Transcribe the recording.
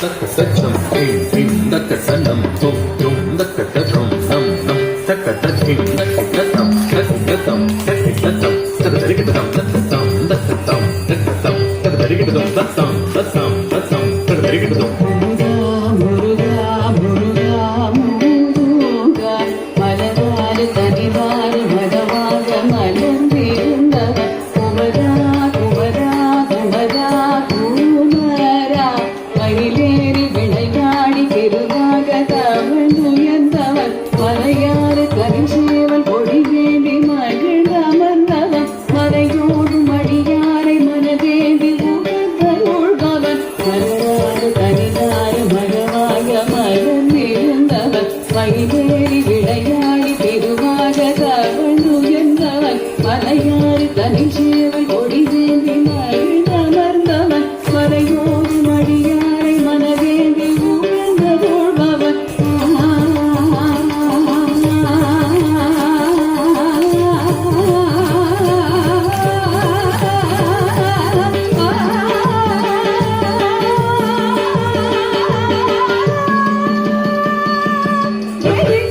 தக்க சன்னம் தக்க சன்னம் தொற்று கைதேறி விளையாடி பெருமாக தாழ்ந்து என்றவன் மலையாறு தனி சேவை Yay!